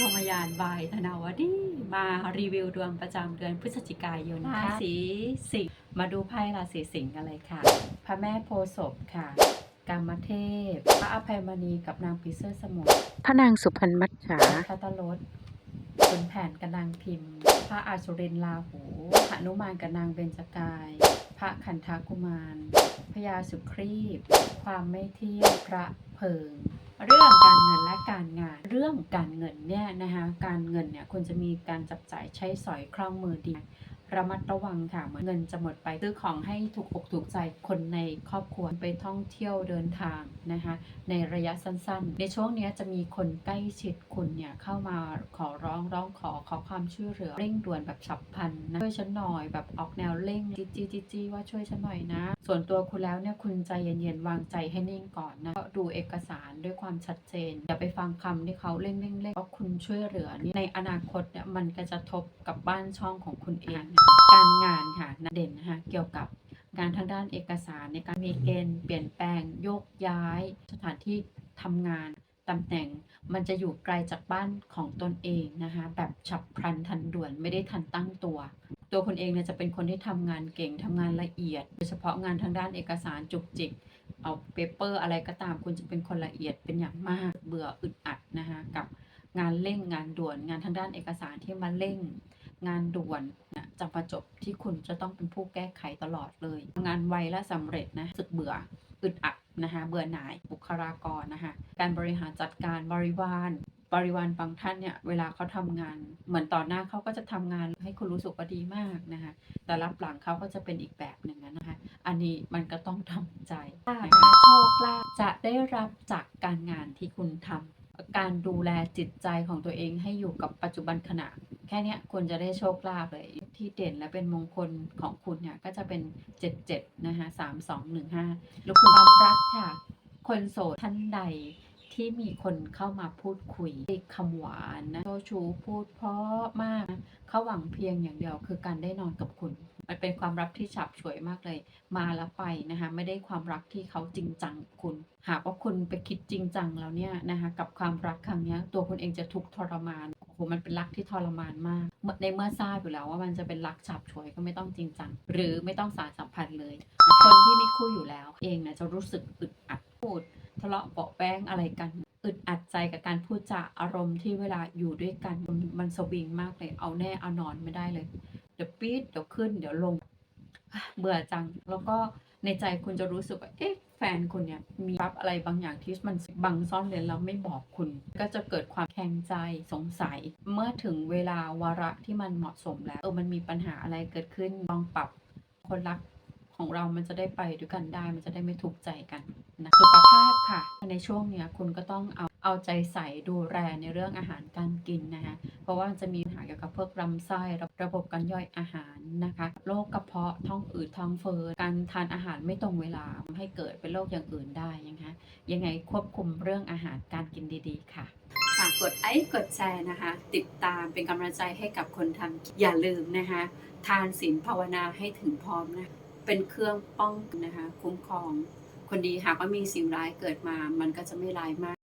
พรหมยานบายธนาวดีมารีวิวดวงประจำเดือนพฤศจิกายนราศีสิงห์มาดูไพ่ราศีสิงห์กันเลยค่ะ พระแม่โพธิ์ศพค่ะกามเทพ พระอภัยมณีกับนางปีเซอร์สมุทรพระนางสุพรรณมัจฉาพระตลดขุนแผนกับนางพิมพ์ พระอาสุรินทร์ลาหูหนุมานกับนางเบญจกาย พระขันธกุมารพญาสุครีบ ความไม่เที่ยงพระเพิง เรื่อง รื่องการเงินเนี่ยนะคะการเงินเนี่ยควรจะมีการจับจ่ายใช้สอยคล่องมือดี ระมัดระวังค่ะเหมือนเงินจะหมดไปซื้อของให้ถูกอกถูกใจคนในครอบครัวไปท่องเที่ยวเดินทางนะคะ ในระยะสั้นๆ ในช่วงนี้จะมีคนใกล้ชิดคุณเนี่ยเข้ามาขอร้องร้องขอขอความช่วยเหลือเร่งด่วนแบบฉับพลันนะช่วยฉันหน่อยแบบออกแนวเร่งจีจีจีจีว่าช่วยฉันหน่อยนะ ส่วนตัวคุณแล้วเนี่ยคุณใจเย็นๆวางใจให้นิ่งก่อนนะก็ดูเอกสารด้วยความชัดเจนอย่าไปฟังคำที่เขาเร่งเร่งเร่งว่าคุณช่วยเหลือนี่ในอนาคตเนี่ยมันก็จะทบกับบ้านช่องของคุณเองการงานค่ะเด่นนะคะเกี่ยวกับงานทางด้านเอกสารในการมีเกณฑ์เปลี่ยนแปลงโยกย้าย สถานที่ทำงานตำแหน่ง มันจะอยู่ไกลจากบ้านของตนเองนะคะแบบฉับพลันทันด่วนไม่ได้ทันตั้งตัว ตัวคุณเองเนี่ยจะเป็นคนที่ทำงานเก่งทำงานละเอียด โดยเฉพาะงานทางด้านเอกสารจุกจิกเอาเปเปอร์อะไรก็ตามคุณจะเป็นคนละเอียดเป็นอย่างมากเบื่ออึดอัดนะคะกับงานเร่งงานด่วน งานทางด้านเอกสารที่มาเร่ง งานด่วนนะ จะประจบที่คุณจะต้องเป็นผู้แก้ไขตลอดเลยงานไวและสำเร็จนะสึกเบื่ออึดอัดนะคะเบื่อหน่ายบุคลากรนะคะการบริหารจัดการบริวารบริวารบางท่านเนี่ยเวลาเขาทำงาน เหมือนต่อหน้าเขาก็จะทำงานให้คุณรู้สึกว่าดีมากนะคะแต่รับหลังเขาก็จะเป็นอีกแบบหนึ่งนะคะ อันนี้มันก็ต้องทำใจนะคะโชคลาภจะได้รับจากการงานที่คุณทำการดูแลจิตใจของตัวเองให้อยู่กับปัจจุบันขณะ แค่นี้คุณจะได้โชคลาภเลย ที่เด่นและเป็นมงคลของคุณเนี่ยก็จะเป็น 77 นะคะ 3 2 1 5 แล้วคุณความรักค่ะ คนโสดท่านใดที่มีคนเข้ามาพูดคุยคำหวานนะโชชูพูดเพราะมากเขาหวังเพียงอย่างเดียวคือการได้นอนกับคุณ มันเป็นความรักที่ฉับฉวยมากเลย มาแล้วไปนะคะไม่ได้ความรักที่เขาจริงจังคุณ หากว่าคุณไปคิดจริงจังแล้วเนี่ยนะคะกับความรักครั้งนี้ตัวคุณเองจะทุกข์ทรมาน โหมันเป็นรักที่ทรมานมาก ในเมื่อทราบอยู่แล้วว่ามันจะเป็นรักฉับฉวยก็ไม่ต้องจริงจัง หรือไม่ต้องสารสัมพันธ์เลย คนที่ไม่คู่อยู่แล้ว เองเนี่ยจะรู้สึกอึดอัดพูดทะเลาะเบาแว้งอะไรกันอึดอัดใจกับการพูดจาอารมณ์ที่เวลาอยู่ด้วยกันมันมันสวิงมากเลย เอาแน่เอานอนไม่ได้เลย เดี๋ยวปี๊ดเดี๋ยวขึ้น เดี๋ยวลง เบื่อจัง แล้วก็ในใจคุณจะรู้สึกว่า เอ๊ะ แฟนคุณเนี่ยมีรับอะไรบางอย่างที่มันบังซ่อนเร้นแล้วไม่บอกคุณ ก็จะเกิดความแข็งใจสงสัย เมื่อถึงเวลาวาระที่มันเหมาะสมแล้วเออมันมีปัญหาอะไรเกิดขึ้นลองปรับคนรักของเรามันจะได้ไปด้วยกันได้ มันจะได้ไม่ทุกใจกันนะสุขภาพค่ะ ในช่วงเนี้ยคุณก็ต้องเอาเอาใจใส่ดูแลในเรื่องอาหารการกินนะคะเพราะว่ามันจะมี เกี่ยวกับพวกลำไส้ระระบบการย่อยอาหารนะคะโรคกระเพาะท้องอืดท้องเฟ้อการทานอาหารไม่ตรงเวลาให้เกิดเป็นโรคอย่างอื่นได้นะคะยังไงควบคุมเรื่องอาหารการกินดีๆ ค่ะฝากกดไลค์กดแชร์นะคะ ติดตามเป็นกำลังใจให้กับคนทำอย่าลืมนะคะ ทานศีลภาวนาให้ถึงพร้อมนะเป็นเครื่องป้องนะคะ คุ้มครอง คนดีหากว่ามีสิ่งร้ายเกิดมา มันก็จะไม่ร้ายมาก